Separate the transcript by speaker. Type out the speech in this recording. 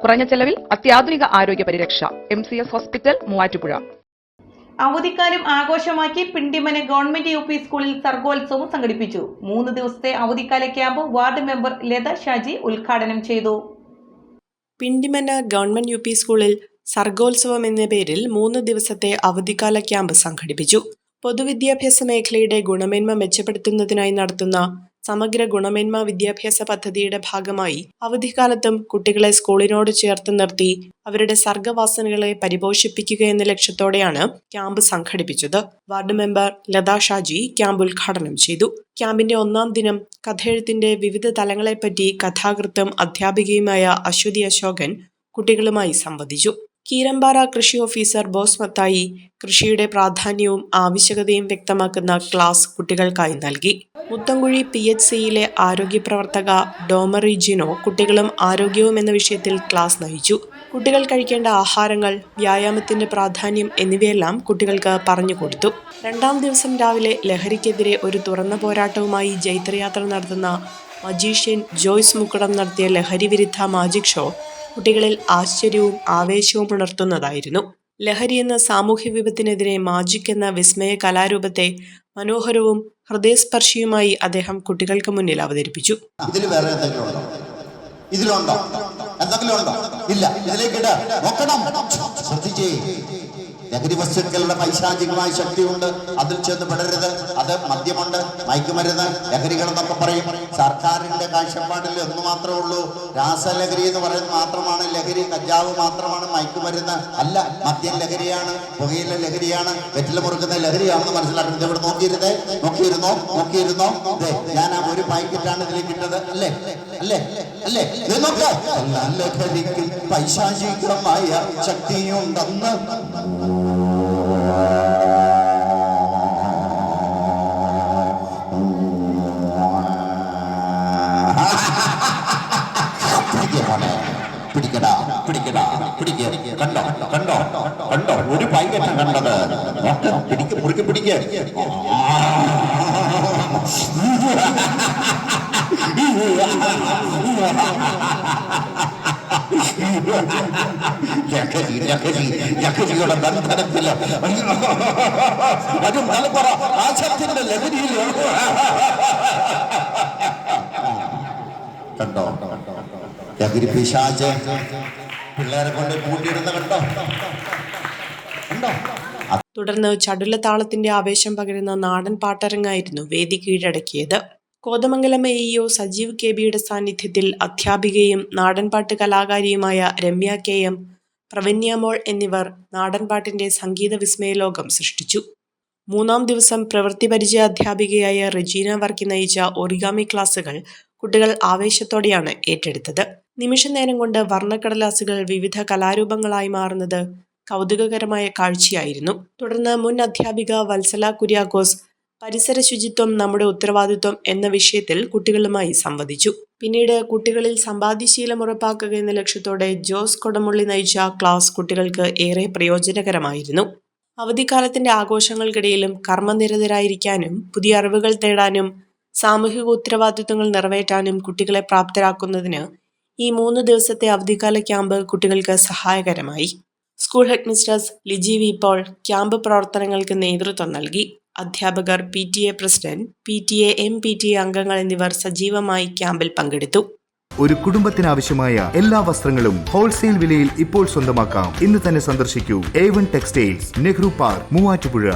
Speaker 1: കുറഞ്ഞ ചെലവിൽ അത്യാധുനിക ആരോഗ്യ പരിരക്ഷ. M C S hospital Muvattupuzha.
Speaker 2: അവധിക്കാലം ആഘോഷമാക്കി പിണ്ടിമന ഗവൺമെന്റ് യു പി സ്കൂളിൽ സർഗോത്സവം സംഘടിപ്പിച്ചു. മൂന്ന് ദിവസത്തെ അവധിക്കാല camp ward member Latha Shaji ഉദ്ഘാടനം ചെയ്തു.
Speaker 3: പിണ്ടിമന ഗവൺമെന്റ് യു പി സ്കൂളിൽ സർഗോത്സവം എന്ന പേരിൽ മൂന്ന് ദിവസത്തെ അവധിക്കാല ക്യാമ്പ് സംഘടിപ്പിച്ചു. പൊതുവിദ്യാഭ്യാസ മേഖലയുടെ ഗുണമേന്മ മെച്ചപ്പെടുത്തുന്നതിനായി നടത്തുന്ന സമഗ്ര ഗുണമേന്മ വിദ്യാഭ്യാസ പദ്ധതിയുടെ ഭാഗമായി അവധിക്കാലത്തും കുട്ടികളെ സ്കൂളിനോട് ചേർത്ത് നിർത്തി അവരുടെ സർഗവാസനകളെ പരിപോഷിപ്പിക്കുക എന്ന ലക്ഷ്യത്തോടെയാണ് ക്യാമ്പ് സംഘടിപ്പിച്ചത്. Ward member Latha Shaji camp ഉദ്ഘാടനം ചെയ്തു. ക്യാമ്പിന്റെ ഒന്നാം ദിനം കഥയെഴുത്തിന്റെ വിവിധ തലങ്ങളെപ്പറ്റി കഥാകൃത്തും അധ്യാപികയുമായ അശ്വതി അശോകൻ കുട്ടികളുമായി സംവദിച്ചു. കീരമ്പാറ കൃഷി ഓഫീസർ ബോസ് മത്തായി കൃഷിയുടെ പ്രാധാന്യവും ആവശ്യകതയും വ്യക്തമാക്കുന്ന ക്ലാസ് കുട്ടികൾക്കായി നൽകി. മുത്തങ്കുഴി പി എച്ച് സിയിലെ ആരോഗ്യ പ്രവർത്തക ഡോമറി ജിനോ കുട്ടികളും ആരോഗ്യവും എന്ന വിഷയത്തിൽ ക്ലാസ് നയിച്ചു. കുട്ടികൾ കഴിക്കേണ്ട ആഹാരങ്ങൾ വ്യായാമത്തിന്റെ പ്രാധാന്യം എന്നിവയെല്ലാം കുട്ടികൾക്ക് പറഞ്ഞു കൊടുത്തു. രണ്ടാം ദിവസം രാവിലെ ലഹരിക്കെതിരെ ഒരു തുറന്ന പോരാട്ടവുമായി ജൈത്രയാത്ര നടത്തുന്ന മജീഷ്യൻ ജോയ്സ് മുക്കടം നടത്തിയ ലഹരി വിരുദ്ധ മാജിക് ഷോ കുട്ടികളിൽ ആശ്ചര്യവും ആവേശവും ഉണർത്തുന്നതായിരുന്നു. ലഹരി എന്ന സാമൂഹ്യ വിപത്തിനെതിരെ മാജിക് എന്ന വിസ്മയ കലാരൂപത്തെ മനോഹരവും ഹൃദയസ്പർശിയുമായി അദ്ദേഹം കുട്ടികൾക്ക് മുന്നിൽ അവതരിപ്പിച്ചു.
Speaker 4: ഉണ്ടോ? ഇതിലുണ്ടോ? എന്തെങ്കിലും ഉണ്ടോ? ഇല്ല. ഇതിലേക്ക് നോക്കണം. ശ്രദ്ധിച്ചേ. ലഹരി വസ്തുക്കളുടെ പൈശാചികമായ ശക്തിയുണ്ട്. അതിൽ ചെന്ന് പെടരുത്. അത് മദ്യമുണ്ട് മയക്കുമരുന്ന് ലഹരികൾ എന്നൊക്കെ പറയും. സർക്കാരിന്റെ കാഴ്ചപ്പാടിൽ ഒന്ന് മാത്രമേ ഉള്ളൂ. രാസലഹരി എന്ന് പറയുന്നത് മാത്രമാണ്. ലഹരി കഞ്ചാവ് മാത്രമാണ്. മയക്കുമരുന്ന് അല്ല മദ്യം ലഹരിയാണ് പുകയിലെ ലഹരിയാണ് വെറ്റില മുറുക്കുന്ന ലഹരിയാണെന്ന് മനസ്സിലാക്കുന്നത് ഇവിടെ നോക്കിയിരുന്നേ? നോക്കിയിരുന്നോ? നോക്കിയിരുന്നോ? ഞാൻ ആ ഒരു പാക്കറ്റാണ് ഇതിലേക്ക് ഇട്ടത്. അല്ലേ? അല്ലേ? അല്ലേ? ഇത് നോക്ക്. ലഹരിക്കും പൈശാചികമായ ശക്തിയുണ്ടെന്ന്. പിടിക്കടാ പിടിക്ക് കണ്ടോ കണ്ടോ കണ്ടോ ഒരു പാക്കറ്റാ കണ്ടത് പിടിക്ക് മുറുക്കി പിടിക്ക് ലഹരി ലഹരി ലഹരിയുടെ ബന്ധനത്തിൽ അത് മലപ്പുറ ആശത്തിന്റെ ലഹരിയിൽ കണ്ടോ ലഹരി പിശാച് പിള്ളേരെ കൊണ്ട് കൂട്ടിയിടുന്ന കണ്ടോ? കണ്ടോ?
Speaker 3: തുടർന്ന് ചടുല താളത്തിന്റെ ആവേശം പകരുന്ന നാടൻ പാട്ടരങ്ങായിരുന്നു വേദി കീഴടക്കിയത്. Kothamangalam A E O Sajeev K ബിയുടെ സാന്നിധ്യത്തിൽ അധ്യാപികയും നാടൻപാട്ട് കലാകാരിയുമായ രമ്യ കെ എം പ്രവന്യാമോൾ എന്നിവർ നാടൻപാട്ടിന്റെ സംഗീത വിസ്മയലോകം സൃഷ്ടിച്ചു. മൂന്നാം ദിവസം പ്രവൃത്തി പരിചയ അധ്യാപികയായ റെജീന വർക്കി നയിച്ച ഒറിഗാമി ക്ലാസുകൾ കുട്ടികൾ ആവേശത്തോടെയാണ് ഏറ്റെടുത്തത്. നിമിഷ നേരം കൊണ്ട് വർണക്കടലാസുകൾ വിവിധ കലാരൂപങ്ങളായി മാറുന്നത് കൗതുകകരമായ കാഴ്ചയായിരുന്നു. തുടർന്ന് മുൻ അധ്യാപിക വത്സല കുര്യാക്കോസ് പരിസര ശുചിത്വം നമ്മുടെ ഉത്തരവാദിത്വം എന്ന വിഷയത്തിൽ കുട്ടികളുമായി സംവദിച്ചു. പിന്നീട് കുട്ടികളിൽ സമ്പാദ്യശീലം ഉറപ്പാക്കുക എന്ന ലക്ഷ്യത്തോടെ ജോസ് കൊടമുള്ളി നയിച്ച ക്ലാസ് കുട്ടികൾക്ക് ഏറെ പ്രയോജനകരമായിരുന്നു. അവധിക്കാലത്തിന്റെ ആഘോഷങ്ങൾക്കിടയിലും കർമ്മനിരതരായിരിക്കാനും പുതിയ അറിവുകൾ തേടാനും സാമൂഹിക ഉത്തരവാദിത്വങ്ങൾ നിറവേറ്റാനും കുട്ടികളെ പ്രാപ്തരാക്കുന്നതിന് ഈ മൂന്ന് ദിവസത്തെ അവധിക്കാല ക്യാമ്പ് കുട്ടികൾക്ക് സഹായകരമായി. School headmistress Liji V Paul camp പ്രവർത്തനങ്ങൾക്ക് നേതൃത്വം നൽകി. അധ്യാപകർ P T A president P T A M P T A അംഗങ്ങൾ എന്നിവർ സജീവമായി ക്യാമ്പിൽ പങ്കെടുത്തു.
Speaker 5: ഒരു കുടുംബത്തിനാവശ്യമായ എല്ലാ വസ്ത്രങ്ങളും ഹോൾസെയിൽ വിലയിൽ ഇപ്പോൾ സ്വന്തമാക്കാം. ഇന്ന് തന്നെ സന്ദർശിക്കൂ. A one textiles Nehru park Muvattupuzha.